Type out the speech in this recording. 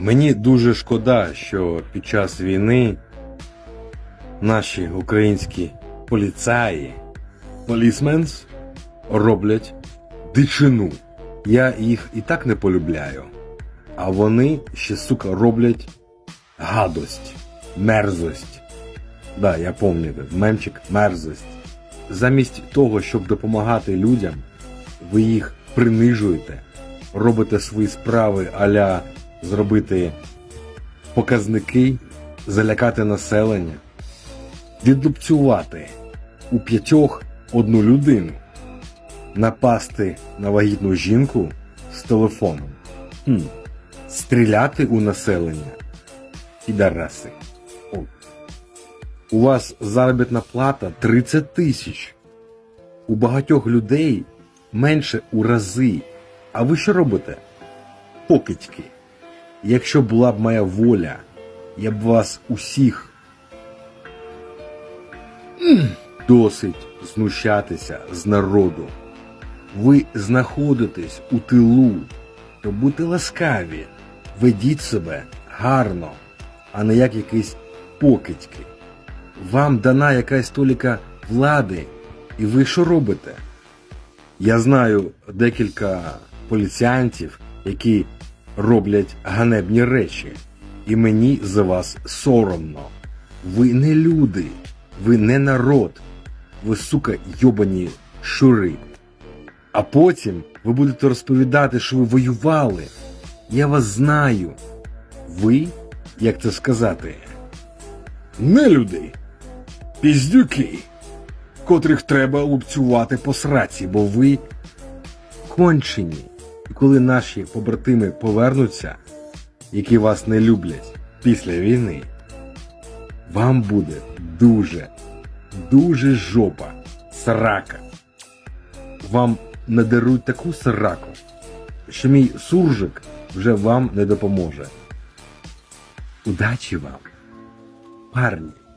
Мені дуже шкода, що під час війни наші українські поліцаї, полісменс, роблять дичину. Я їх і так не полюбляю. А вони ще, сука, роблять гадость, мерзость. Да, я пам'ятаю, мемчик мерзость. Замість того, щоб допомагати людям, ви їх принижуєте, робите свої справи аля зробити показники, залякати населення, відлупцювати у п'ятьох одну людину, напасти на вагітну жінку з телефоном, хм. стріляти у населення і дараси. У вас заробітна плата 30 тисяч. У багатьох людей менше у рази. А ви що робите? Покидьки. Якщо була б моя воля, я б вас усіх досить знущатися з народу. Ви знаходитесь у тилу, то будьте ласкаві, ведіть себе гарно, а не як якісь покидьки. Вам дана якась толіка влади, і ви що робите? Я знаю декілька поліціянтів, які роблять ганебні речі, і мені за вас соромно. Ви не люди, ви не народ, ви сука йобані щури. А потім ви будете розповідати, що ви воювали. Я вас знаю. Ви, як це сказати, не люди, піздюки, котрих треба лупцювати по сраці, бо ви кончені. Коли наші побратими повернуться, які вас не люблять після війни, вам буде дуже, дуже жопа, срака. Вам надеруть таку сраку, що мій суржик вже вам не допоможе. Удачі вам, парні!